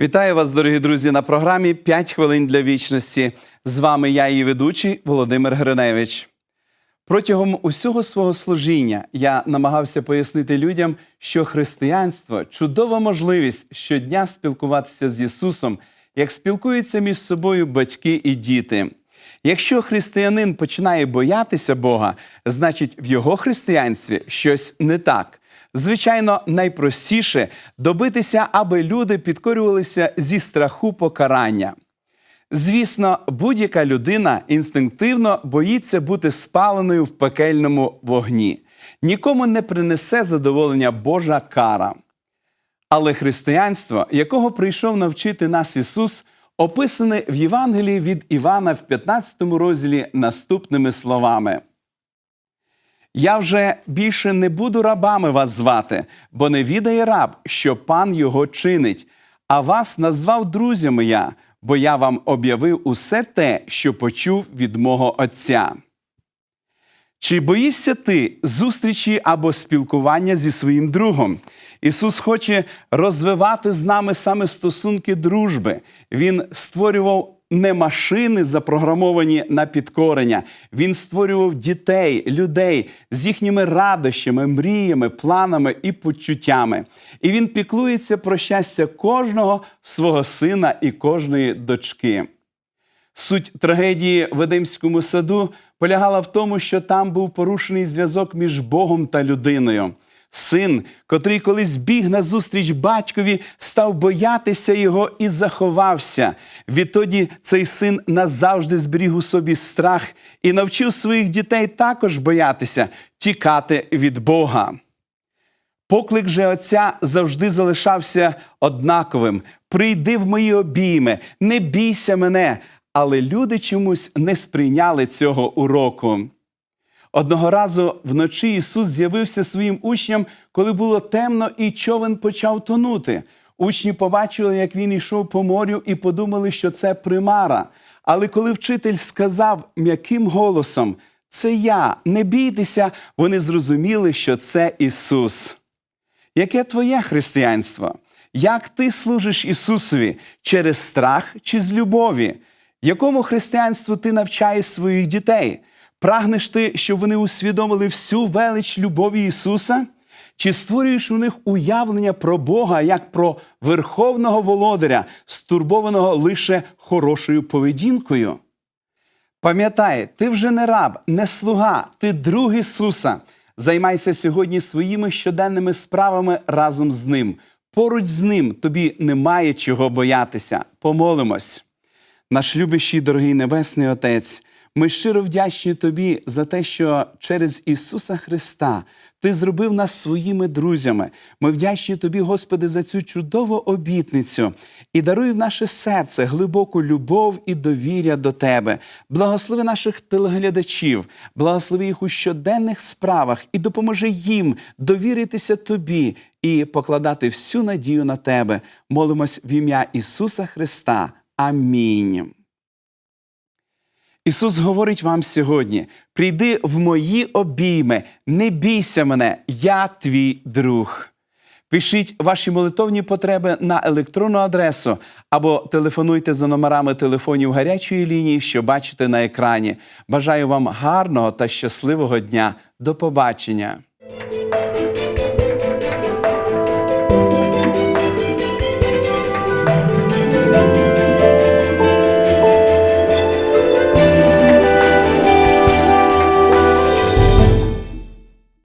Вітаю вас, дорогі друзі, на програмі «5 хвилин для вічності. З вами я, її ведучий Володимир Гриневич. Протягом усього свого служіння я намагався пояснити людям, що християнство чудова можливість щодня спілкуватися з Ісусом, як спілкуються між собою батьки і діти. Якщо християнин починає боятися Бога, значить в його християнстві щось не так. Звичайно, найпростіше добитися, аби люди підкорювалися зі страху покарання. Звісно, будь-яка людина інстинктивно боїться бути спаленою в пекельному вогні. Нікому не принесе задоволення Божа кара. Але християнство, якого прийшов навчити нас Ісус, описане в Євангелії від Івана в 15 розділі наступними словами. Я вже більше не буду рабами вас звати, бо не відає раб, що пан його чинить, а вас назвав друзями я, бо я вам об'явив усе те, що почув від мого Отця. Чи боїшся ти зустрічі або спілкування зі своїм другом? Ісус хоче розвивати з нами саме стосунки дружби. Він створював не машини, запрограмовані на підкорення. Він створював дітей, людей з їхніми радощами, мріями, планами і почуттями. І він піклується про щастя кожного свого сина і кожної дочки. Суть трагедії в Едемському саду полягала в тому, що там був порушений зв'язок між Богом та людиною. Син, котрий колись біг назустріч батькові, став боятися його і заховався. Відтоді цей син назавжди зберіг у собі страх і навчив своїх дітей також боятися, тікати від Бога. Поклик же Отця завжди залишався однаковим: прийди в мої обійми, не бійся мене. Але люди чомусь не сприйняли цього уроку. Одного разу вночі Ісус з'явився своїм учням, коли було темно, і човен почав тонути. Учні побачили, як він йшов по морю, і подумали, що це примара. Але коли вчитель сказав м'яким голосом: Це я, не бійтеся, вони зрозуміли, що це Ісус. Яке твоє християнство? Як ти служиш Ісусові через страх чи з любові? Якому християнству ти навчаєш своїх дітей? Прагнеш ти, щоб вони усвідомили всю велич любові Ісуса? Чи створюєш у них уявлення про Бога як про верховного володаря, стурбованого лише хорошою поведінкою? Пам'ятай, ти вже не раб, не слуга, ти друг Ісуса. Займайся сьогодні своїми щоденними справами разом з Ним. Поруч з ним тобі немає чого боятися. Помолимось. Наш любящий, дорогий Небесний Отець, ми щиро вдячні Тобі за те, що через Ісуса Христа Ти зробив нас своїми друзями. Ми вдячні Тобі, Господи, за цю чудову обітницю і даруй в наше серце глибоку любов і довір'я до Тебе. Благослови наших телеглядачів, благослови їх у щоденних справах і допоможи їм довіритися Тобі і покладати всю надію на Тебе. Молимось в ім'я Ісуса Христа. Амінь. Ісус говорить вам сьогодні: прийди в мої обійми, не бійся мене, я твій друг. Пишіть ваші молитовні потреби на електронну адресу або телефонуйте за номерами телефонів гарячої лінії, що бачите на екрані. Бажаю вам гарного та щасливого дня. До побачення!